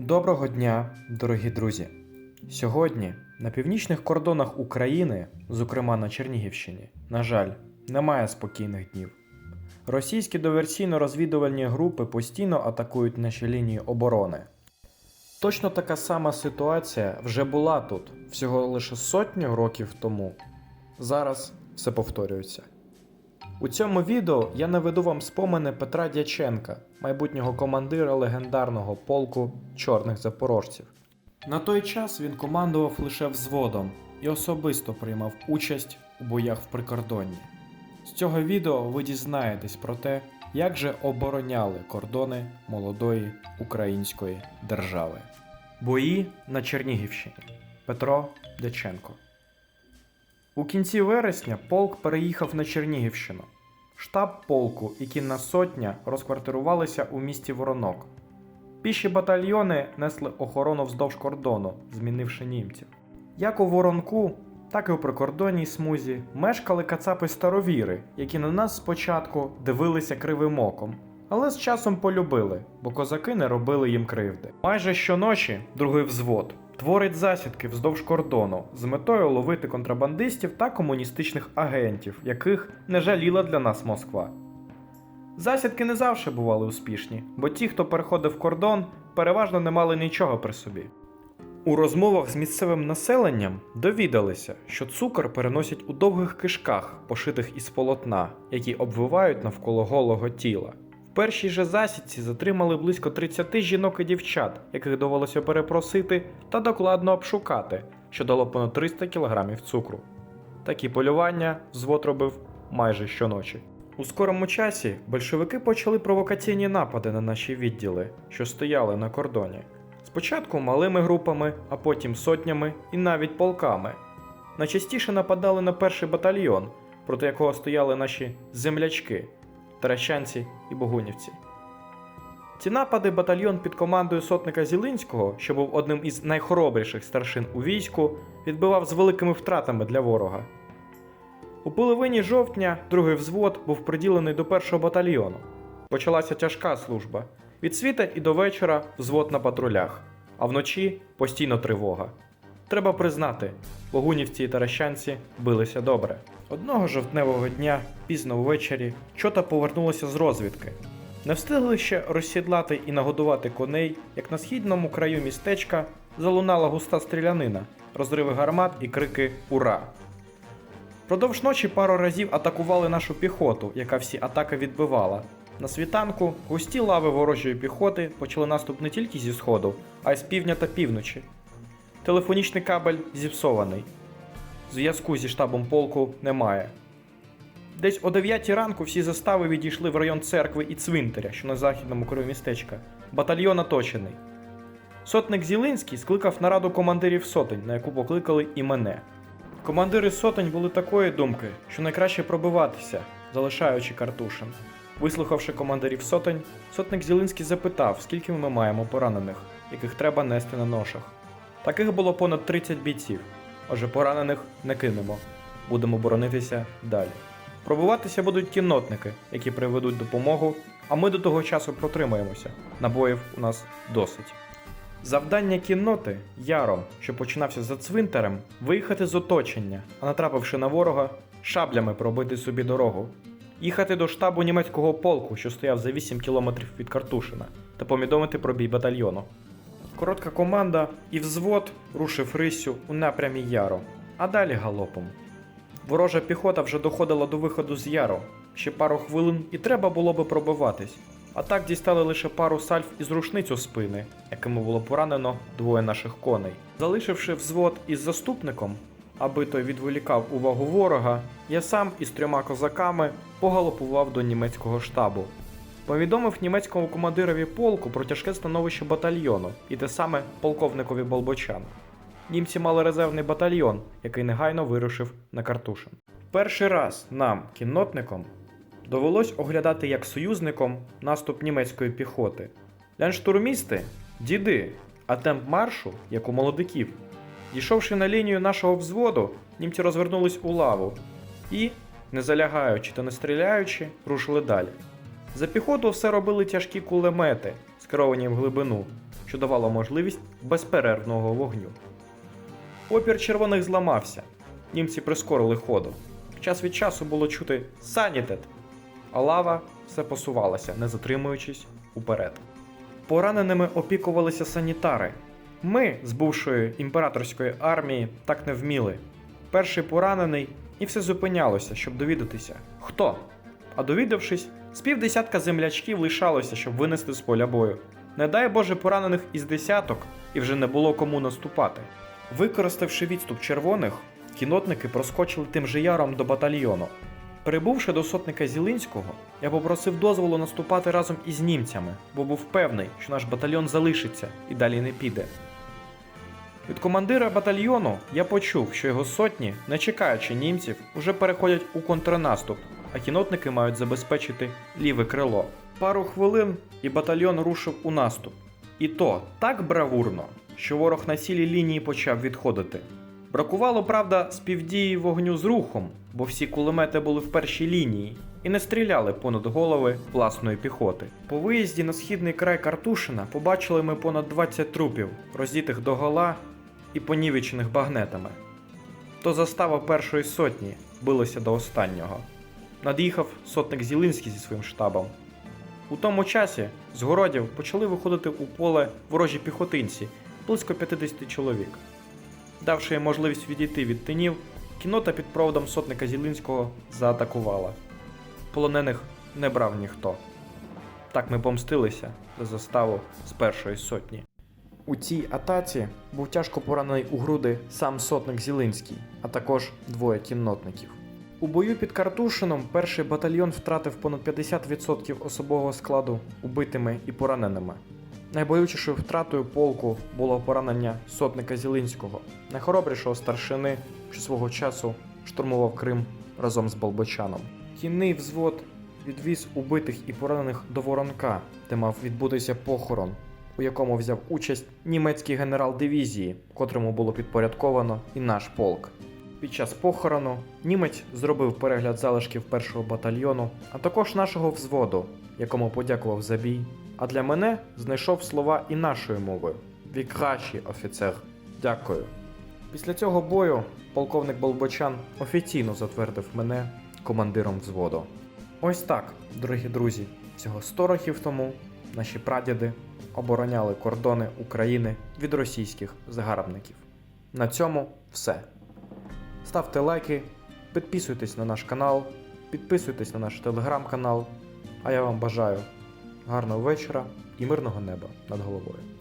Доброго дня, дорогі друзі! Сьогодні на північних кордонах України, зокрема на Чернігівщині, на жаль, немає спокійних днів. Російські диверсійно-розвідувальні групи постійно атакують наші лінії оборони. Точно така сама ситуація вже була тут всього лише сотню років тому. Зараз все повторюється. У цьому відео я наведу вам спомини Петра Дяченка, майбутнього командира легендарного полку чорних запорожців. На той час він командував лише взводом і особисто приймав участь у боях в прикордонні. З цього відео ви дізнаєтесь про те, як же обороняли кордони молодої української держави. Бої на Чернігівщині. Петро Дяченко. У кінці вересня полк переїхав на Чернігівщину. Штаб полку і кінна сотня розквартирувалися у місті Воронок. Піші батальйони несли охорону вздовж кордону, змінивши німців. Як у Воронку, так і у прикордонній смузі мешкали кацапи старовіри, які на нас спочатку дивилися кривим оком, але з часом полюбили, бо козаки не робили їм кривди. Майже щоночі другий взвод творить засідки вздовж кордону з метою ловити контрабандистів та комуністичних агентів, яких не жаліла для нас Москва. Засідки не завжди бували успішні, бо ті, хто переходив кордон, переважно не мали нічого при собі. У розмовах з місцевим населенням довідалися, що цукор переносять у довгих кишках, пошитих із полотна, які обвивають навколо голого тіла. Першій же засідці затримали близько 30 жінок і дівчат, яких довелося перепросити та докладно обшукати, що дало понад 300 кг цукру. Такі полювання взвод робив майже щоночі. У скорому часі большевики почали провокаційні напади на наші відділи, що стояли на кордоні. Спочатку малими групами, а потім сотнями і навіть полками. Найчастіше нападали на перший батальйон, проти якого стояли наші землячки Таращанці і Богунівці. Ці напади батальйон під командою сотника Зілинського, що був одним із найхоробріших старшин у війську, відбивав з великими втратами для ворога. У половині жовтня другий взвод був приділений до першого батальйону. Почалася тяжка служба. Від світа і до вечора взвод на патрулях, а вночі постійно тривога. Треба признати, богунівці і таращанці билися добре. Одного жовтневого дня, пізно ввечері, чота повернулася з розвідки. Не встигли ще розсідлати і нагодувати коней, як на східному краю містечка залунала густа стрілянина, розриви гармат і крики Ура! Продовж ночі пару разів атакували нашу піхоту, яка всі атаки відбивала. На світанку густі лави ворожої піхоти почали наступ не тільки зі сходу, а й з півдня та півночі. Телефонічний кабель зіпсований. Зв'язку зі штабом полку немає. Десь о 9 ранку всі застави відійшли в район церкви і цвинтаря, що на західному краю містечка. Батальйон оточений. Сотник Зілинський скликав нараду командирів сотень, на яку покликали і мене. Командири сотень були такої думки, що найкраще пробиватися, залишаючи картушин. Вислухавши командирів сотень, сотник Зілинський запитав, скільки ми маємо поранених, яких треба нести на ношах. Таких було понад 30 бійців, отже поранених не кинемо. Будемо боронитися далі. Пробуватися будуть кіннотники, які приведуть допомогу, а ми до того часу протримаємося. Набоїв у нас досить. Завдання кінноти яром, що починався за цвинтарем, виїхати з оточення, а натрапивши на ворога, шаблями пробити собі дорогу, їхати до штабу німецького полку, що стояв за 8 кілометрів від Картушина, та повідомити про бій батальйону. Коротка команда і взвод рушив риссю у напрямі Яру, а далі галопом. Ворожа піхота вже доходила до виходу з Яру. Ще пару хвилин і треба було би пробиватись. А так дістали лише пару сальв із рушницю спини, якими було поранено двоє наших коней. Залишивши взвод із заступником, аби той відволікав увагу ворога, я сам із трьома козаками погалопував до німецького штабу. Повідомив німецькому командирові полку про тяжке становище батальйону і те саме полковникові Болбочану. Німці мали резервний батальйон, який негайно вирушив на Картушин. Перший раз нам, кіннотникам, довелось оглядати як союзником наступ німецької піхоти. Ленштурмісти діди, а темп маршу як у молодиків. Дійшовши на лінію нашого взводу, німці розвернулись у лаву і, не залягаючи та не стріляючи, рушили далі. За піхоту все робили тяжкі кулемети, скеровані в глибину, що давало можливість безперервного вогню. Опір червоних зламався. Німці прискорили ходу. Час від часу було чути санітет, а лава все посувалася, не затримуючись уперед. Пораненими опікувалися санітари. Ми з бувшої імператорської армії так не вміли. Перший поранений і все зупинялося, щоб довідатися, хто. А довідавшись, з півдесятка землячків лишалося, щоб винести з поля бою. Не дай Боже поранених із десяток, і вже не було кому наступати. Використавши відступ червоних, кінотники проскочили тим же яром до батальйону. Прибувши до сотника Зілинського, я попросив дозволу наступати разом із німцями, бо був певний, що наш батальйон залишиться і далі не піде. Від командира батальйону я почув, що його сотні, не чекаючи німців, уже переходять у контрнаступ, а кінотники мають забезпечити ліве крило. Пару хвилин і батальйон рушив у наступ. І то так бравурно, що ворог на цілій лінії почав відходити. Бракувало, правда, співдії вогню з рухом, бо всі кулемети були в першій лінії і не стріляли понад голови власної піхоти. По виїзді на східний край Картушина побачили ми понад 20 трупів, роздітих до гола і понівечених багнетами. То застава першої сотні билася до останнього. Над'їхав сотник Зілинський зі своїм штабом. У тому часі з городів почали виходити у поле ворожі піхотинці, близько 50 чоловік. Давши їм можливість відійти від тинів, кінота під проводом сотника Зілинського заатакувала. Полонених не брав ніхто. Так ми помстилися за заставу з першої сотні. У цій атаці був тяжко поранений у груди сам сотник Зілинський, а також двоє кіннотників. У бою під Картушином перший батальйон втратив понад 50% особового складу убитими і пораненими. Найболючішою втратою полку було поранення сотника Зілинського, найхоробрішого старшини, що свого часу штурмував Крим разом з Болбочаном. Кінний взвод відвіз убитих і поранених до Воронка, де мав відбутися похорон, у якому взяв участь німецький генерал дивізії, котрому було підпорядковано і наш полк. Під час похорону німець зробив перегляд залишків першого батальйону, а також нашого взводу, якому подякував за бій. А для мене знайшов слова і нашою мовою. Ви кращий офіцер. Дякую. Після цього бою полковник Болбочан офіційно затвердив мене командиром взводу. Ось так, дорогі друзі, цього 100 років тому наші прадіди обороняли кордони України від російських загарбників. На цьому все. Ставте лайки, підписуйтесь на наш канал, підписуйтесь на наш телеграм-канал. А я вам бажаю гарного вечора і мирного неба над головою.